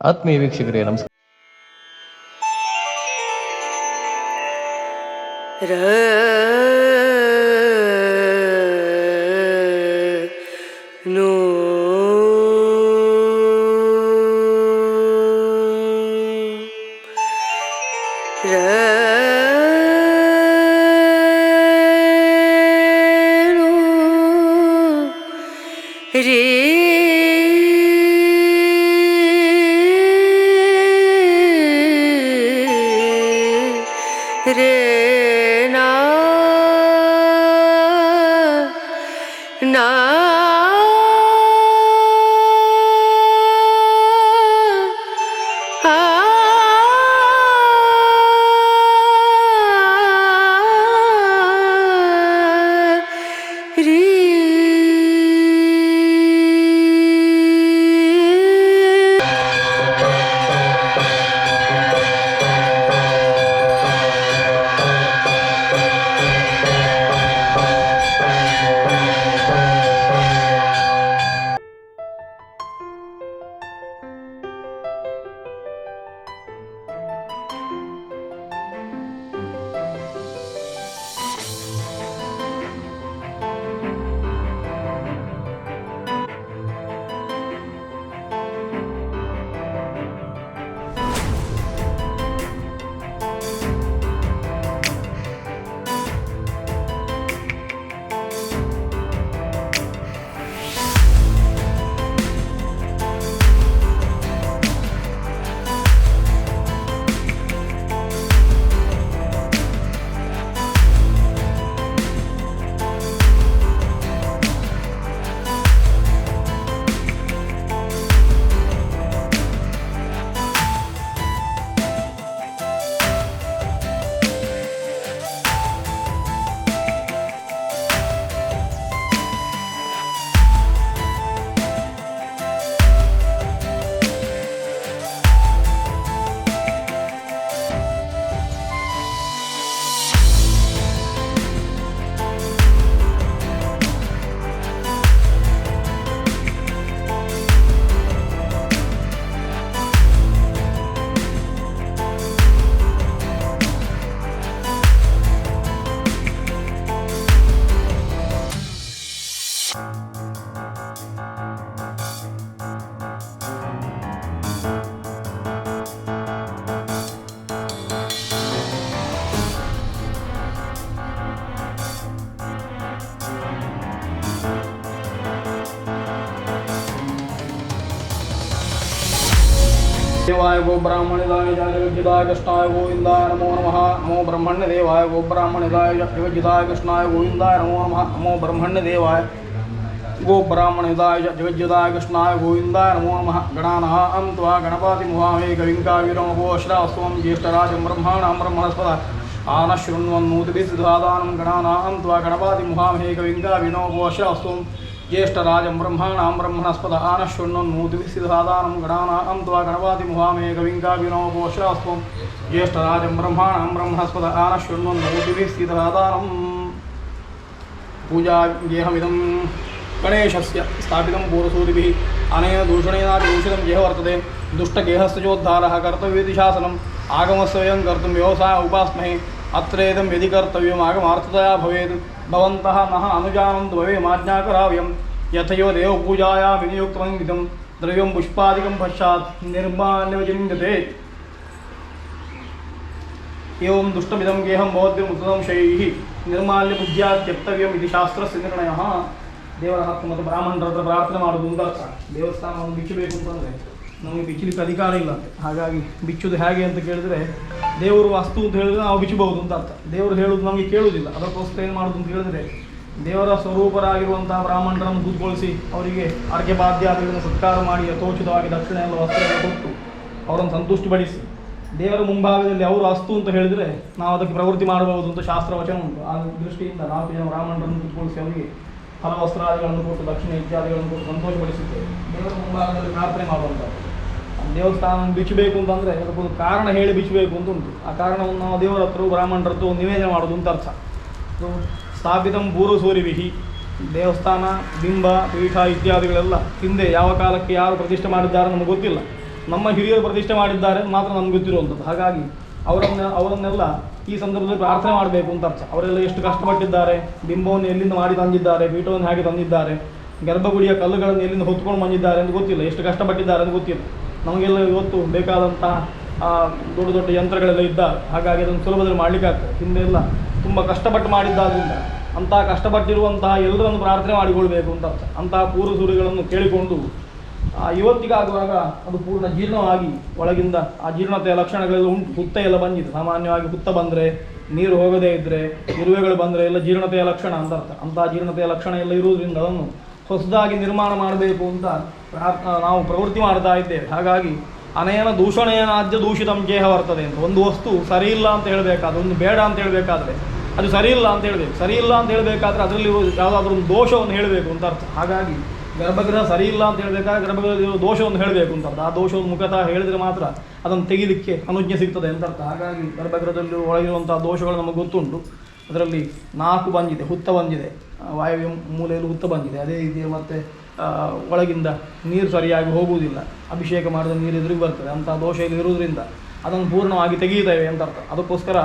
ಆತ್ಮೀಯ ವೀಕ್ಷಕರೇ ನಮಸ್ಕಾರ. ರ ರೇ देवाय गो ब्राह्मणिदाय जगज्जिताय कृष्णाय गोविन्दाय नमो नमः नमो ब्रह्मण्य देवाय गो ब्राह्मणिदाय जगज्जिताय कृष्णाय गोविन्दाय नमो नमः नमो ब्रह्मण्य देवाय गो ब्राह्मणिदाय जगज्जिताय कृष्णाय गोविन्दाय नमो नमः गणानां त्वा गणपतिमुहामे कविङ्काविरमोश्रास्त्वं ज्येष्ठराजं ब्रह्माणां ब्रह्मणस्पद आनशृण्वन्नूतिभिसिद्धादानं गणानां त्वा गणपतिमुहामे कविङ्काविनोपोश्रास्त्वं ज्येष्ठराजं ब्रह्माणां ब्रह्मणस्पद आनशृण्वन्नूतिभिसिद्धादानं गणानां त्वा गणपतिमुहामे कविङ्काविनोपोश्रास्त्वं ज्येष्ठराजं ब्रह्माणां ब्रह्मणस्पद आनशृण्वन्नूतिभिसिद्धादानं पूजागेहमिदं गणेशस्य स्थापितं पूर्वसूरिभिः अनेन दूषणेनापि दूषितं गेह वर्तते दुष्टगेहस्य चोद्धारः कर्तव्यमिति शासनम् आगमस्वयं कर्तुं व्यवसाय उपास्महे अत्रेदं यदि कर्तव्यम् आगमार्थतया भवेत् ಭವಂತಃ ನಹ ಮಾಜ್ಞಾ ಭವೇಮಾಜ್ಞಾಕರಾವ್ಯಂ ಯಥಯೋ ದೇವಪೂಜಾಯ ವಿನಿಯುಕ್ತಮನ್ವಿತಂ ದ್ರವ್ಯಂ ಪುಷ್ಪಾದಿಕಂ ಪಶ್ಚಾತ್ ನಿರ್ಮಾಲ್ಯವಿಂದತೆ ಏವಂ ದುಷ್ಟಮಿದಂ ಗೇಹಂ ಭವದ್ವಿರ್ಮೃತದಂಶೈಃ ನಿರ್ಮಾಲ್ಯ ಬುದ್ಧಿಯಾ ತ್ಯಕ್ತವ್ಯಂ ಇದು ಶಾಸ್ತ್ರಸ್ಯ ನಿರ್ಣಯ ದೇವರ ಹಕ್ಕು ಮತ್ತು ಬ್ರಾಹ್ಮಣರ ಹತ್ರ ಪ್ರಾರ್ಥನೆ ಮಾಡೋದು ಅಂತ ದೇವಸ್ಥಾನವನ್ನು ಬಿಚ್ಚಬೇಕು ಅಂತಂದರೆ ನಮಗೆ ಬಿಚ್ಚಲಿಕ್ಕೆ ಅಧಿಕಾರ ಇಲ್ಲ. ಹಾಗಾಗಿ ಬಿಚ್ಚುವುದು ಹೇಗೆ ಅಂತ ಕೇಳಿದರೆ ದೇವರು ವಸ್ತು ಅಂತ ಹೇಳಿದ್ರೆ ನಾವು ಬಿಚ್ಚಬಹುದು ಅಂತ ಅರ್ಥ. ದೇವರು ಹೇಳುದು ನಮಗೆ ಕೇಳುವುದಿಲ್ಲ ಅದಕ್ಕೋಸ್ಕರ ಏನು ಮಾಡೋದು ಅಂತ ಹೇಳಿದ್ರೆ, ದೇವರ ಸ್ವರೂಪರಾಗಿರುವಂತಹ ಬ್ರಾಹ್ಮಣರನ್ನು ಕೂತ್ಕೊಳಿಸಿ ಅವರಿಗೆ ಅರ್ಘ್ಯ ಬಾಧ್ಯಾದಿಗಳನ್ನು ಸತ್ಕಾರ ಮಾಡಿ ಯಥೋಚಿತವಾಗಿ ದಕ್ಷಿಣ ಎಲ್ಲ ವಸ್ತ್ರ ಎಲ್ಲ ಕೊಟ್ಟು ಅವರನ್ನು ಸಂತುಷ್ಟಿಪಡಿಸಿ. ದೇವರ ಮುಂಭಾಗದಲ್ಲಿ ಅವರು ಅಸ್ತು ಅಂತ ಹೇಳಿದರೆ ನಾವು ಅದಕ್ಕೆ ಪ್ರವೃತ್ತಿ ಮಾಡಬಹುದು ಅಂತ ಶಾಸ್ತ್ರ ವಚನ ಉಂಟು. ಆ ದೃಷ್ಟಿಯಿಂದ ನಾಲ್ಕು ಜನ ಬ್ರಾಹ್ಮಣರನ್ನು ಕೂತ್ಕೊಳಿಸಿ ಅವರಿಗೆ ಫಲವಸ್ತ್ರಾದಿಗಳನ್ನು ಕೊಟ್ಟು ದಕ್ಷಿಣ ಇತ್ಯಾದಿಗಳನ್ನು ಕೊಟ್ಟು ಸಂತೋಷಪಡಿಸುತ್ತೇವೆ ದೇವರ ಮುಂಭಾಗದಲ್ಲಿ ಪ್ರಾರ್ಥನೆ ಮಾಡುವಂಥದ್ದು. ದೇವಸ್ಥಾನ ಬಿಚ್ಚಬೇಕು ಅಂತಂದರೆ ಅದಕ್ಕೊಂದು ಕಾರಣ ಹೇಳಿ ಬಿಚ್ಚಬೇಕು ಅಂತ ಉಂಟು. ಆ ಕಾರಣವನ್ನು ನಾವು ದೇವರ ಹತ್ರ ಬ್ರಾಹ್ಮಣರ ಹತ್ರ ನಿವೇದನೆ ಮಾಡೋದು ಅಂತ ಅರ್ಥ. ಇದು ಸ್ಥಾಪಿತಂ ಪೂರ್ವಸೂರಿವಿಹಿ ದೇವಸ್ಥಾನ, ಬಿಂಬ, ಪೀಠ ಇತ್ಯಾದಿಗಳೆಲ್ಲ ಹಿಂದೆ ಯಾವ ಕಾಲಕ್ಕೆ ಯಾರು ಪ್ರತಿಷ್ಠೆ ಮಾಡಿದ್ದಾರೆ ನಮಗೆ ಗೊತ್ತಿಲ್ಲ. ನಮ್ಮ ಹಿರಿಯರು ಪ್ರತಿಷ್ಠೆ ಮಾಡಿದ್ದಾರೆ ಮಾತ್ರ ನಮ್ಗೆ ಗೊತ್ತಿರುವಂಥದ್ದು. ಹಾಗಾಗಿ ಅವರನ್ನ, ಅವರನ್ನೆಲ್ಲ ಈ ಸಂದರ್ಭದಲ್ಲಿ ಪ್ರಾರ್ಥನೆ ಮಾಡಬೇಕು ಅಂತ ಅರ್ಥ. ಅವರೆಲ್ಲ ಎಷ್ಟು ಕಷ್ಟಪಟ್ಟಿದ್ದಾರೆ, ಬಿಂಬವನ್ನು ಎಲ್ಲಿಂದ ಮಾಡಿ ತಂದಿದ್ದಾರೆ, ಪೀಠವನ್ನು ಹೇಗೆ ತಂದಿದ್ದಾರೆ, ಗರ್ಭಗುಡಿಯ ಕಲ್ಲುಗಳನ್ನು ಎಲ್ಲಿಂದ ಹೊತ್ಕೊಂಡು ಬಂದಿದ್ದಾರೆ ಅಂತ ಗೊತ್ತಿಲ್ಲ. ಎಷ್ಟು ಕಷ್ಟಪಟ್ಟಿದ್ದಾರೆ ಅಂತ ಗೊತ್ತಿಲ್ಲ. ನಮಗೆಲ್ಲ ಇವತ್ತು ಬೇಕಾದಂತಹ ಆ, ದೊಡ್ಡ ದೊಡ್ಡ ಯಂತ್ರಗಳೆಲ್ಲ ಇದ್ದ ಹಾಗಾಗಿ ಅದನ್ನು ಸುಲಭದಲ್ಲಿ ಮಾಡಲಿಕ್ಕೆ ಆಗ್ತದೆ. ಹಿಂದೆ ಎಲ್ಲ ತುಂಬ ಕಷ್ಟಪಟ್ಟು ಮಾಡಿದ್ದಾದ್ರಿಂದ ಅಂತಹ ಕಷ್ಟಪಟ್ಟಿರುವಂತಹ ಎಲ್ಲರನ್ನು ಪ್ರಾರ್ಥನೆ ಮಾಡಿಕೊಳ್ಬೇಕು ಅಂತ ಅಂತಹ ಪೂರ್ವ ಸೂರ್ಯಗಳನ್ನು ಕೇಳಿಕೊಂಡು ಆ, ಇವತ್ತಿಗಾಗುವಾಗ ಅದು ಪೂರ್ಣ ಜೀರ್ಣವಾಗಿ ಒಳಗಿಂದ ಆ ಜೀರ್ಣತೆಯ ಲಕ್ಷಣಗಳೆಲ್ಲ ಉಂಟು. ಹುತ್ತ ಎಲ್ಲ ಬಂದಿದೆ. ಸಾಮಾನ್ಯವಾಗಿ ಹುತ್ತ ಬಂದರೆ ನೀರು ಹೋಗದೇ ಇದ್ದರೆ ಇರುವೆಗಳು ಬಂದರೆ ಎಲ್ಲ ಜೀರ್ಣತೆಯ ಲಕ್ಷಣ ಅಂತ ಅರ್ಥ. ಅಂತಹ ಜೀರ್ಣತೆಯ ಲಕ್ಷಣ ಎಲ್ಲ ಇರುವುದರಿಂದ ಅದನ್ನು ಹೊಸದಾಗಿ ನಿರ್ಮಾಣ ಮಾಡಬೇಕು ಅಂತ ನಾವು ಪ್ರವೃತ್ತಿ ಮಾಡ್ತಾ ಇದ್ದೇವೆ. ಹಾಗಾಗಿ ಅನೇನ ದೂಷಣೇನಾದ್ಯ ದೂಷಿತಂ ಜೇಹ ಬರ್ತದೆ ಅಂತ. ಒಂದು ವಸ್ತು ಸರಿ ಇಲ್ಲ ಅಂತ ಹೇಳಬೇಕಾದ್ರೆ, ಒಂದು ಬೇಡ ಅಂತ ಹೇಳಬೇಕಾದ್ರೆ, ಅದು ಸರಿ ಇಲ್ಲ ಅಂತ ಹೇಳಬೇಕು. ಸರಿ ಇಲ್ಲ ಅಂತ ಹೇಳಬೇಕಾದ್ರೆ ಅದರಲ್ಲಿ ಯಾವುದಾದ್ರೂ ಒಂದು ದೋಷವನ್ನು ಹೇಳಬೇಕು ಅಂತ ಅರ್ಥ. ಹಾಗಾಗಿ ಗರ್ಭಗೃಹ ಸರಿ ಇಲ್ಲ ಅಂತ ಹೇಳಬೇಕಾದ್ರೆ ಗರ್ಭಗೃಹದ ದೋಷವನ್ನು ಹೇಳಬೇಕು ಅಂತ ಅರ್ಥ. ಆ ದೋಷವನ್ನು ಮುಖತಃ ಹೇಳಿದರೆ ಮಾತ್ರ ಅದನ್ನು ತೆಗೀಲಿಕ್ಕೆ ಅನುಜ್ಞೆ ಸಿಗ್ತದೆ ಅಂತ ಅರ್ಥ. ಹಾಗಾಗಿ ಗರ್ಭಗೃಹದಲ್ಲಿ ಒಳಗಿರುವಂಥ ದೋಷಗಳು ನಮಗೆ ಗೊತ್ತುಂಟು. ಅದರಲ್ಲಿ ನಾಲ್ಕು ಬಂದಿದೆ, ಹುತ್ತ ಬಂದಿದೆ. ವಾಯವ್ಯ ಮೂಲೆಯಲ್ಲಿ ಉತ್ತ ಬಂದಿದೆ. ಅದೇ ರೀತಿ ಮತ್ತೆ ಒಳಗಿಂದ ನೀರು ಸರಿಯಾಗಿ ಹೋಗುವುದಿಲ್ಲ. ಅಭಿಷೇಕ ಮಾಡಿದ ನೀರು ಎದುರಿಗೆ ಬರ್ತದೆ. ಅಂತಹ ದೋಷ ಇಲ್ಲಿ ಇರುವುದರಿಂದ ಅದನ್ನು ಪೂರ್ಣವಾಗಿ ತೆಗೆಯುತ್ತೇವೆ ಅಂತ ಅರ್ಥ. ಅದಕ್ಕೋಸ್ಕರ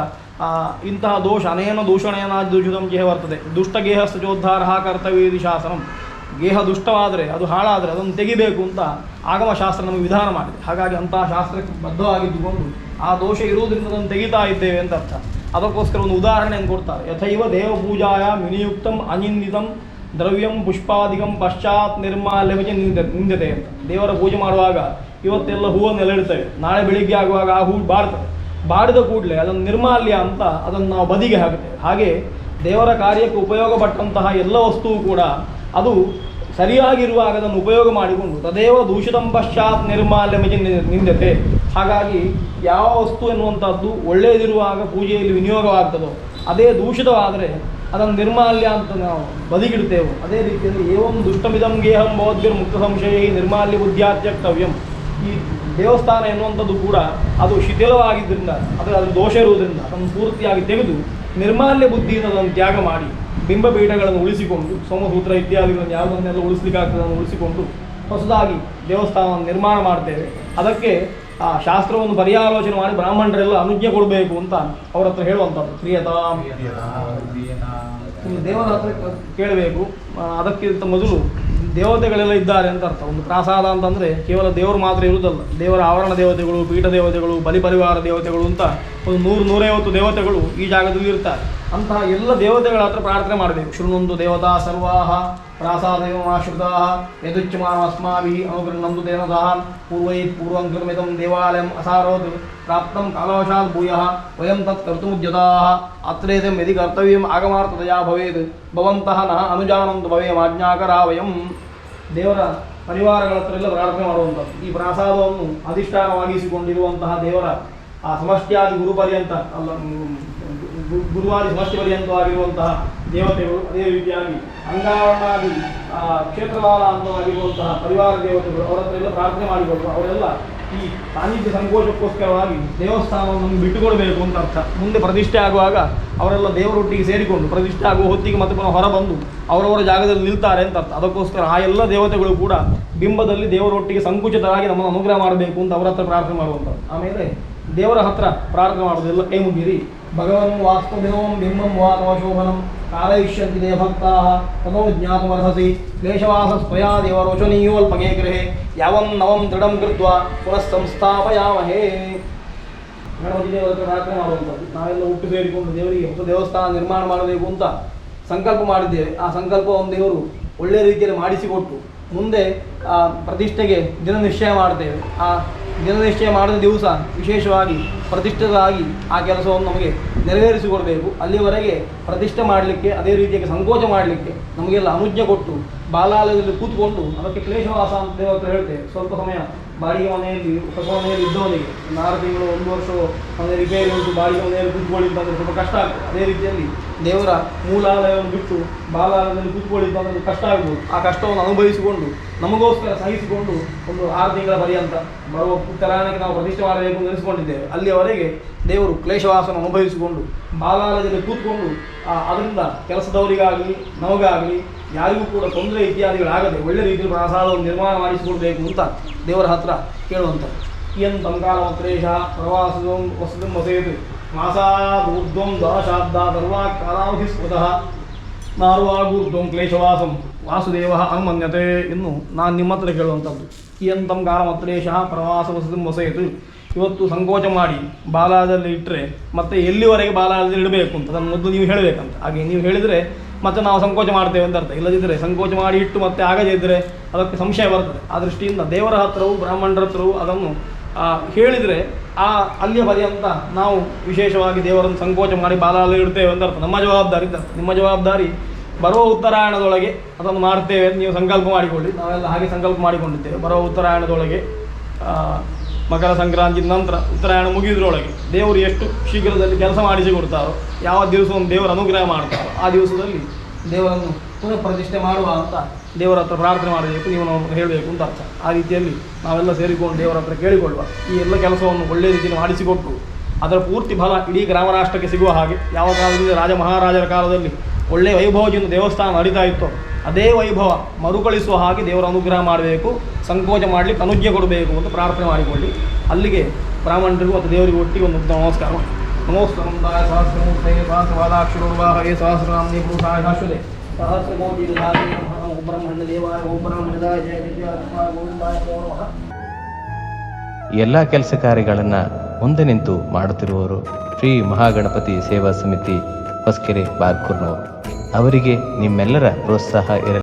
ಇಂತಹ ದೋಷ, ಅನೇನ ದೂಷಣೇನ ದೂಷಿತಂ ಗೇಹ ಬರ್ತದೆ ದುಷ್ಟಗೇಹಸ್ಥ ಜೋದ್ಧಾರ ಕರ್ತವ್ಯ ಶಾಸನಂ. ಗೇಹ ದುಷ್ಟವಾದರೆ, ಅದು ಹಾಳಾದರೆ ಅದನ್ನು ತೆಗಿಬೇಕು ಅಂತ ಆಗಮಶಾಸ್ತ್ರ ನಮಗೆ ವಿಧಾನ ಮಾಡಿದೆ. ಹಾಗಾಗಿ ಅಂತಹ ಶಾಸ್ತ್ರಕ್ಕೆ ಬದ್ಧವಾಗಿದ್ದುಕೊಂಡು ಆ ದೋಷ ಇರುವುದರಿಂದ ಅದನ್ನು ತೆಗಿತಾ ಇದ್ದೇವೆ ಅಂತ ಅರ್ಥ. ಅದಕ್ಕೋಸ್ಕರ ಒಂದು ಉದಾಹರಣೆಯನ್ನು ಕೊಡ್ತಾರೆ? ಯಥೈವ ದೇವಪೂಜಾಯ ವಿನಿಯುಕ್ತಂ ಅನಿಂದಿತಂ ದ್ರವ್ಯಂ ಪುಷ್ಪಾದಿಗಂ ಪಶ್ಚಾತ್ ನಿರ್ಮಾಲ್ಯವಚ ನಿಂದ ನಿಂದತೆ ಅಂತ. ದೇವರ ಪೂಜೆ ಮಾಡುವಾಗ ಇವತ್ತೆಲ್ಲ ಹೂವನ್ನು ಇಡ್ತೇವೆ ನಾಳೆ ಬೆಳಿಗ್ಗೆ ಆಗುವಾಗ ಆ ಹೂ ಬಾಡ್ತದೆ. ಬಾಡಿದ ಕೂಡಲೇ ಅದನ್ನು ನಿರ್ಮಾಲ್ಯ ಅಂತ ಅದನ್ನು ನಾವು ಬದಿಗೆ ಹಾಕುತ್ತೇವೆ. ಹಾಗೆ ದೇವರ ಕಾರ್ಯಕ್ಕೆ ಉಪಯೋಗಪಟ್ಟಂತಹ ಎಲ್ಲ ವಸ್ತುವು ಕೂಡ ಅದು ಸರಿಯಾಗಿರುವಾಗ ಅದನ್ನು ಉಪಯೋಗ ಮಾಡಿಕೊಂಡು ತದೇವ ದೂಷಿತಂ ಪಶ್ಚಾತ್ ನಿರ್ಮಾಲ್ಯ ಮಿಜಿ ನಿಂದತೆ ಹಾಗಾಗಿ ಯಾವ ವಸ್ತು ಎನ್ನುವಂಥದ್ದು ಒಳ್ಳೆಯದಿರುವಾಗ ಪೂಜೆಯಲ್ಲಿ ವಿನಿಯೋಗವಾಗ್ತದೋ ಅದೇ ದೂಷಿತವಾದರೆ ಅದನ್ನು ನಿರ್ಮಾಲ್ಯ ಅಂತ ನಾವು ಬದಿಗಿಡ್ತೇವೆ. ಅದೇ ರೀತಿಯಲ್ಲಿ ಏವಂ ದುಷ್ಟಮಿದಂ ಗೇಹಂ ಭವದ್ಭಿರ್ ಮುಕ್ತ ಸಂಶಯ ನಿರ್ಮಾಲ್ಯ ಬುದ್ಧ್ಯಾತ್ಯಕ್ತವ್ಯಂ ಈ ದೇವಸ್ಥಾನ ಎನ್ನುವಂಥದ್ದು ಕೂಡ ಅದು ಶಿಥಿಲವಾಗಿದ್ದರಿಂದ ಅದರ ಅದು ದೋಷ ಇರುವುದರಿಂದ ಅದನ್ನು ಪೂರ್ತಿಯಾಗಿ ತೆಗೆದು ನಿರ್ಮಾಲ್ಯ ಬುದ್ಧಿಯಿಂದ ಅದನ್ನು ತ್ಯಾಗ ಮಾಡಿ ಬಿಂಬಪೀಠಗಳನ್ನು ಉಳಿಸಿಕೊಂಡು ಸೋಮಸೂತ್ರ ಇತ್ಯಾದಿಗಳನ್ನು ಯಾವುದನ್ನೆಲ್ಲ ಉಳಿಸ್ಲಿಕ್ಕಾಗ್ತದೆ ಅದನ್ನು ಉಳಿಸಿಕೊಂಡು ಹೊಸದಾಗಿ ದೇವಸ್ಥಾನವನ್ನು ನಿರ್ಮಾಣ ಮಾಡ್ತೇವೆ. ಅದಕ್ಕೆ ಆ ಶಾಸ್ತ್ರವನ್ನು ಪರ್ಯಾಲೋಚನೆ ಮಾಡಿ ಬ್ರಾಹ್ಮಣರೆಲ್ಲ ಅನುಜ್ಞೆ ಕೊಡಬೇಕು ಅಂತ ಅವ್ರ ಹತ್ರ ಹೇಳುವಂಥದ್ದು. ಕ್ರಿಯತಾ ಒಂದು ದೇವರ ಹತ್ರ ಕೇಳಬೇಕು. ಅದಕ್ಕಿಂತ ಮೊದಲು ದೇವತೆಗಳೆಲ್ಲ ಇದ್ದಾರೆ ಅಂತ ಅರ್ಥ. ಒಂದು ಪ್ರಾಸಾದ ಅಂತಂದರೆ ಕೇವಲ ದೇವರು ಮಾತ್ರ ಇರುವುದಲ್ಲ. ದೇವರ ಆವರಣ ದೇವತೆಗಳು ಪೀಠ ದೇವತೆಗಳು ಬಲಿ ಪರಿವಾರ ದೇವತೆಗಳು ಅಂತ ಒಂದು ನೂರು ನೂರೈವತ್ತು ದೇವತೆಗಳು ಈ ಜಾಗದಲ್ಲಿ ಇರ್ತಾರೆ. ಅಂತಹ ಎಲ್ಲ ದೇವತೆಗಳ ಹತ್ರ ಪ್ರಾರ್ಥನೆ ಮಾಡಬೇಕು ಶೃಣೊಂದು ದೇವತಾ ಸರ್ವಾಹ ಪ್ರಾಸಾದಯಮಾಶ್ರಿತಾ ಯದುಚ್ಯಮಾನ ಅಸ್ಮಾಭಿ ಅನುಗೃಹಂದು ದೇವತಃ ಪೂರ್ವೈ ಪೂರ್ವಂ ಕೃತಮಿದಂ ದೇವಾಲಯಂ ಅಸಾರೋತ್ ಪ್ರಾಪ್ತಂ ಕಾಲವಶಾತ್ ಭೂಯ, ವಯಂ ತತ್ ಕರ್ತುಮುದ್ಯತಾಃ ಅತ್ರೇದಂ ಯದಿ ಕರ್ತವ್ಯಂ ಆಗಮಾರ್ತದಯಾ ಭವೇದ್ ಭವಂತಃ ನ ಅನುಜಾನಂತು ಭವೇಮ್ ಆಜ್ಞಾಕರ ವಯಂ. ದೇವರ ಪರಿವಾರಗಳ ಹತ್ರ ಎಲ್ಲ ಪ್ರಾರ್ಥನೆ ಮಾಡುವಂಥದ್ದು. ಈ ಪ್ರಾಸಾದವನ್ನು ಅಧಿಷ್ಠಾನವಾಗಿಸಿಕೊಂಡಿರುವಂತಹ ದೇವರ ಆ ಸಮಷ್ಟಿಯಾದಿ ಗುರುಪರ್ಯಂತ ಅಲ್ಲ ಮ್, ಗು- ಗುರುವಾದಿ ಸಮಷ್ಟಿ ಪರ್ಯಂತವಾಗಿರುವಂತಹ ದೇವತೆಗಳು ಅದೇ ರೀತಿಯಾಗಿ ಅಂಗಾವರಣಾದಿ ಕ್ಷೇತ್ರವಾಲ ಅಂತವಾಗಿರುವಂತಹ ಪರಿವಾರ ದೇವತೆಗಳು ಅವರ ಹತ್ರ ಎಲ್ಲ ಪ್ರಾರ್ಥನೆ ಮಾಡಿಕೊಂಡು ಅವರೆಲ್ಲ ಈ ಸಾನ್ನಿಧ್ಯ ಸಂಕೋಚಕ್ಕೋಸ್ಕರವಾಗಿ ದೇವಸ್ಥಾನವನ್ನು ಬಿಟ್ಟುಕೊಡಬೇಕು ಅಂತ ಅರ್ಥ. ಮುಂದೆ ಪ್ರತಿಷ್ಠೆ ಆಗುವಾಗ ಅವರೆಲ್ಲ ದೇವರೊಟ್ಟಿಗೆ ಸೇರಿಕೊಂಡು ಪ್ರತಿಷ್ಠೆ ಆಗುವ ಹೊತ್ತಿಗೆ ಮತ್ತೆ ಪುನಃ ಹೊರ ಬಂದು ಅವರವರ ಜಾಗದಲ್ಲಿ ನಿಲ್ತಾರೆ ಅಂತ ಅರ್ಥ. ಅದಕ್ಕೋಸ್ಕರ ಆ ಎಲ್ಲ ದೇವತೆಗಳು ಕೂಡ ಬಿಂಬದಲ್ಲಿ ದೇವರೊಟ್ಟಿಗೆ ಸಂಕುಚಿತರಾಗಿ ನಮ್ಮನ್ನು ಅನುಗ್ರಹ ಮಾಡಬೇಕು ಅಂತ ಅವರ ಹತ್ರ ಪ್ರಾರ್ಥನೆ ಮಾಡುವಂಥದ್ದು. ಆಮೇಲೆ ದೇವರ ಹತ್ರ ಪ್ರಾರ್ಥನೆ ಮಾಡೋದು ಎಲ್ಲ ಕೈ ಮುಗಿರಿ ಭಗವನ್ ವಾಸ್ತುದೇವಂ ಬಿಂಬಂ ವಾ ತವ ಶೋಭನಂ ಕಾಲಯಿಷ್ಯಂತಿ ದೇ ಭಕ್ತಾ ತನೋ ಜ್ಞಾತುಮರ್ಹಸಿ ಕ್ಲೇಶವಾಸ ಸ್ವಯಾ ದೇವರೋಚನೀಯೋಲ್ಪಗೆ ಗೃಹೆ. ಯಾವಂ ನವಂ ದೃಢಂ ಕೃತ್ವ ಪುನಃ ಸಂಸ್ಥಾಪಯಾಮಹೇ ಗಣಪತಿ ದೇವರ ಪ್ರಾರ್ಥನೆ ಮಾಡುವಂಥದ್ದು. ನಾವೆಲ್ಲ ಹುಟ್ಟು ಸೇರಿಕೊಂಡು ದೇವರಿಗೆ ಹೊಸ ದೇವಸ್ಥಾನ ನಿರ್ಮಾಣ ಮಾಡಬೇಕು ಅಂತ ಸಂಕಲ್ಪ ಮಾಡಿದ್ದೇವೆ. ಆ ಸಂಕಲ್ಪವನ್ನು ದೇವರು ಒಳ್ಳೆಯ ರೀತಿಯಲ್ಲಿ ಮಾಡಿಸಿಕೊಟ್ಟು ಮುಂದೆ ಆ ಪ್ರತಿಷ್ಠೆಗೆ ದಿನ ನಿಶ್ಚಯ ಮಾಡ್ತೇವೆ. ಆ ದಿನ ನಿಶ್ಚಯ ಮಾಡಿದ ದಿವಸ ವಿಶೇಷವಾಗಿ ಪ್ರತಿಷ್ಠಿತರಾಗಿ ಆ ಕೆಲಸವನ್ನು ನಮಗೆ ನೆರವೇರಿಸಿಕೊಡಬೇಕು. ಅಲ್ಲಿವರೆಗೆ ಪ್ರತಿಷ್ಠೆ ಮಾಡಲಿಕ್ಕೆ, ಅದೇ ರೀತಿಯಾಗಿ ಸಂಕೋಚ ಮಾಡಲಿಕ್ಕೆ ನಮಗೆಲ್ಲ ಅನುಜ್ಞೆ ಕೊಟ್ಟು ಬಾಲಾಲಯದಲ್ಲಿ ಕೂತ್ಕೊಂಡು ಅದಕ್ಕೆ ಕ್ಲೇಶವಾಸ ಅಂತ ಹೇಳ್ತೇವೆ. ಸ್ವಲ್ಪ ಸಮಯ ಬಾಡಿಗೆ ಮನೆಯಲ್ಲಿ, ಹೊಸ ಮನೆಯಲ್ಲಿ ಇದ್ದವನಿಗೆ, ಒಂದು ಆರು ತಿಂಗಳು, ಒಂದು ವರ್ಷ ಮನೆ ರಿಪೇರಿ ಉಂಟು, ಬಾಡಿಗೆ ಮನೆಯಲ್ಲಿ ಕೂತ್ಕೊಳ್ಳಿ ಅಂತಂದ್ರೆ ಸ್ವಲ್ಪ ಕಷ್ಟ ಆಗ್ತದೆ. ಅದೇ ರೀತಿಯಲ್ಲಿ ದೇವರ ಮೂಲಾಲಯವನ್ನು ಬಿಟ್ಟು ಬಾಲಾಲಯದಲ್ಲಿ ಕೂತ್ಕೊಳ್ಳಿ ಅದೊಂದು ಕಷ್ಟ ಆಗ್ಬೋದು. ಆ ಕಷ್ಟವನ್ನು ಅನುಭವಿಸಿಕೊಂಡು, ನಮಗೋಸ್ಕರ ಸಹಿಸಿಕೊಂಡು ಒಂದು ಆರು ತಿಂಗಳ ಪರ್ಯಂತ ಬರುವ ಉತ್ತರಾಯಣಕ್ಕೆ ನಾವು ಪ್ರತಿಷ್ಠೆ ಮಾಡಬೇಕು ಎಂದು ನೆನೆಸಿಕೊಂಡಿದ್ದೇವೆ. ಅಲ್ಲಿಯವರೆಗೆ ದೇವರು ಕ್ಲೇಶವಾಸನ ಅನುಭವಿಸಿಕೊಂಡು ಬಾಲಾಲಯದಲ್ಲಿ ಕೂತ್ಕೊಂಡು ಅದರಿಂದ ಕೆಲಸದವರಿಗಾಗಲಿ ನಮಗಾಗಲಿ, ಯಾರಿಗೂ ಕೂಡ ತೊಂದರೆ ಇತ್ಯಾದಿಗಳಾಗದೆ ಒಳ್ಳೆ ರೀತಿಯಲ್ಲಿ ಪ್ರಸಾದವನ್ನು ನಿರ್ಮಾಣ ಮಾಡಿಸಿಕೊಳ್ಳಬೇಕು ಅಂತ ದೇವರ ಹತ್ರ ಕೇಳುವಂಥದ್ದು. ತಂಕಾಲ ಕ್ಲೇಶ ಪ್ರವಾಸದಂ ವಸತಿ ವಸೇತು ಮಾಸಾದೂರ್ಧ್ವಂ ಸರ್ವಾ ಕಾಲಾವಧಿ ಸ್ಮೃತಃ ನಾರುವಾಗೂರ್ಧ್ವಂ ಕ್ಲೇಶವಾಸಂ, ವಾಸುದೇವ ಅನುಮನ್ಯತೆ ಇನ್ನು ನಾನು ನಿಮ್ಮ ಹತ್ರ ಕೇಳುವಂಥದ್ದು. ಇಯಂತಂ ಕಾಲಮತ್ರೇಶ ಪ್ರವಾಸ ವಸತಿ ವಸೇತು, ಇವತ್ತು ಸಂಕೋಚ ಮಾಡಿ ಬಾಲಾದಲ್ಲಿ ಇಟ್ಟರೆ ಮತ್ತೆ ಎಲ್ಲಿವರೆಗೆ ಬಾಲಾದಲ್ಲಿ ಇಡಬೇಕು ಅಂತ, ಅದನ್ನು ಮೊದಲು ನೀವು ಹೇಳಬೇಕಂತ. ಹಾಗೆ ನೀವು ಹೇಳಿದರೆ ಮತ್ತೆ ನಾವು ಸಂಕೋಚ ಮಾಡ್ತೇವೆ ಅಂತ ಅರ್ಥ. ಇಲ್ಲದಿದ್ದರೆ ಸಂಕೋಚ ಮಾಡಿ ಇಟ್ಟು ಮತ್ತೆ ಆಗದೇ ಇದ್ದರೆ ಅದಕ್ಕೆ ಸಂಶಯ ಬರ್ತದೆ. ಆ ದೃಷ್ಟಿಯಿಂದ ದೇವರ ಹತ್ರವು ಬ್ರಾಹ್ಮಣರ ಹತ್ರವು ಅದನ್ನು ಹೇಳಿದರೆ ಆ ಅಲ್ಲಿಯ ಪರ್ಯಂತ ನಾವು ವಿಶೇಷವಾಗಿ ದೇವರನ್ನು ಸಂಕೋಚ ಮಾಡಿ ಬಾಲಾದಲ್ಲಿ ಇಡ್ತೇವೆ ಅಂತ ಅರ್ಥ. ನಮ್ಮ ಜವಾಬ್ದಾರಿ ಅಂತ ನಿಮ್ಮ ಜವಾಬ್ದಾರಿ ಬರುವ ಉತ್ತರಾಯಣದೊಳಗೆ ಅದನ್ನು ಮಾಡ್ತೇವೆ ನೀವು ಸಂಕಲ್ಪ ಮಾಡಿಕೊಳ್ಳಿ. ನಾವೆಲ್ಲ ಹಾಗೆ ಸಂಕಲ್ಪ ಮಾಡಿಕೊಂಡಿದ್ದೇವೆ. ಬರುವ ಉತ್ತರಾಯಣದೊಳಗೆ ಮಕರ ಸಂಕ್ರಾಂತಿ ನಂತರ ಉತ್ತರಾಯಣ ಮುಗಿದ್ರೊಳಗೆ ದೇವರು ಎಷ್ಟು ಶೀಘ್ರದಲ್ಲಿ ಕೆಲಸ ಮಾಡಿಸಿ ಕೊಡ್ತಾರೋ, ಯಾವ ದಿವಸವನ್ನು ದೇವರ ಅನುಗ್ರಹ ಮಾಡ್ತಾರೋ, ಆ ದಿವಸದಲ್ಲಿ ದೇವರನ್ನು ಪುನಃ ಪ್ರತಿಷ್ಠೆ ಮಾಡುವ ಅಂತ ದೇವರ ಹತ್ರ ಪ್ರಾರ್ಥನೆ ಮಾಡಬೇಕು, ನೀವು ನಾವು ಹೇಳಬೇಕು ಅಂತ ಅರ್ಥ. ಆ ರೀತಿಯಲ್ಲಿ ನಾವೆಲ್ಲ ಸೇರಿಕೊಂಡು ದೇವರ ಹತ್ರ ಕೇಳಿಕೊಳ್ಳುವ ಈ ಎಲ್ಲ ಕೆಲಸವನ್ನು ಒಳ್ಳೆಯ ರೀತಿಯಲ್ಲಿ ಮಾಡಿಸಿಕೊಟ್ಟು ಅದರ ಪೂರ್ತಿ ಫಲ ಇಡೀ ಗ್ರಾಮ ರಾಷ್ಟ್ರಕ್ಕೆ ಸಿಗುವ ಹಾಗೆ ಯಾವ ಕಾಲದಲ್ಲಿ ರಾಜ ಮಹಾರಾಜರ ಕಾಲದಲ್ಲಿ ಒಳ್ಳೆಯ ವೈಭವದಿಂದ ದೇವಸ್ಥಾನ ನಡೀತಾ ಇತ್ತು ಅದೇ ವೈಭವ ಮರುಕಳಿಸುವ ಹಾಗೆ ದೇವರ ಅನುಗ್ರಹ ಮಾಡಬೇಕು ಸಂಕೋಚ ಮಾಡಲಿಕ್ಕೆ ಅನುಜ್ಞೆ ಕೊಡಬೇಕು ಅಂತ ಪ್ರಾರ್ಥನೆ ಮಾಡಿಕೊಳ್ಳಿ. ಅಲ್ಲಿಗೆ ಬ್ರಾಹ್ಮಣರಿಗೂ ಅಥವಾ ದೇವರಿಗೆ ಒಟ್ಟಿಗೆ ಒಂದು ನಮಸ್ಕಾರ ನಮಸ್ಕಾರ ಮಾಡಿ. ನಮೋಸ್ತಮಂದಾಯ ಸಹಸ್ರಮೂರ್ತಯೇ ಸಹಸ್ರವಾದಾಕ್ಷರೋರ್ವಾಹಯೇ ಸಹಸ್ರನಾಮ್ನಿ ಪುರುಷಾಯ ಶಾಶ್ವತೆ ಸಹಸ್ರಕೋಟಿ ಓಂ ಬ್ರಹ್ಮಣ್ಯ ದೇವಾಯ ಓಂ ಬ್ರಹ್ಮಣ್ಯದಾಯ ಜಯ ವಿದ್ಯಾತ್ಮ ಗೋವಿಂದಾಯ ನಮೋ ನಮಃ. ಎಲ್ಲ ಕೆಲಸ ಕಾರ್ಯಗಳನ್ನು ಮುಂದೆ ನಿಂತು ಮಾಡುತ್ತಿರುವವರು ಶ್ರೀ ಮಹಾಗಣಪತಿ ಸೇವಾ ಸಮಿತಿ ಹೊಸಕೆರೆ ಬಾರ್ಕೂರ್ನವರು. ಅವರಿಗೆ ನಿಮ್ಮೆಲ್ಲರ ಪ್ರೋತ್ಸಾಹ ಇರಲಿ.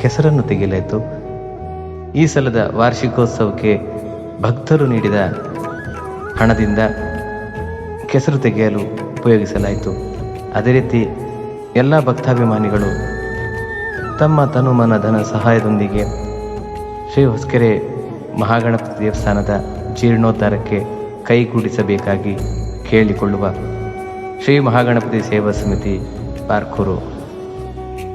ಕೆಸರನ್ನು ತೆಗೆಯಲಾಯಿತು. ಈ ಸಲದ ವಾರ್ಷಿಕೋತ್ಸವಕ್ಕೆ ಭಕ್ತರು ನೀಡಿದ ಹಣದಿಂದ ಕೆಸರು ತೆಗೆಯಲು ಉಪಯೋಗಿಸಲಾಯಿತು. ಅದೇ ರೀತಿ ಎಲ್ಲ ಭಕ್ತಾಭಿಮಾನಿಗಳು ತಮ್ಮ ತನುಮನ ಧನ ಸಹಾಯದೊಂದಿಗೆ ಶ್ರೀ ಹೊಸಕೆರೆ ಮಹಾಗಣಪತಿ ದೇವಸ್ಥಾನದ ಜೀರ್ಣೋದ್ಧಾರಕ್ಕೆ ಕೈಗೂಡಿಸಬೇಕಾಗಿ ಕೇಳಿಕೊಳ್ಳುವ ಶ್ರೀ ಮಹಾಗಣಪತಿ ಸೇವಾ ಸಮಿತಿ ಬಾರ್ಕೂರು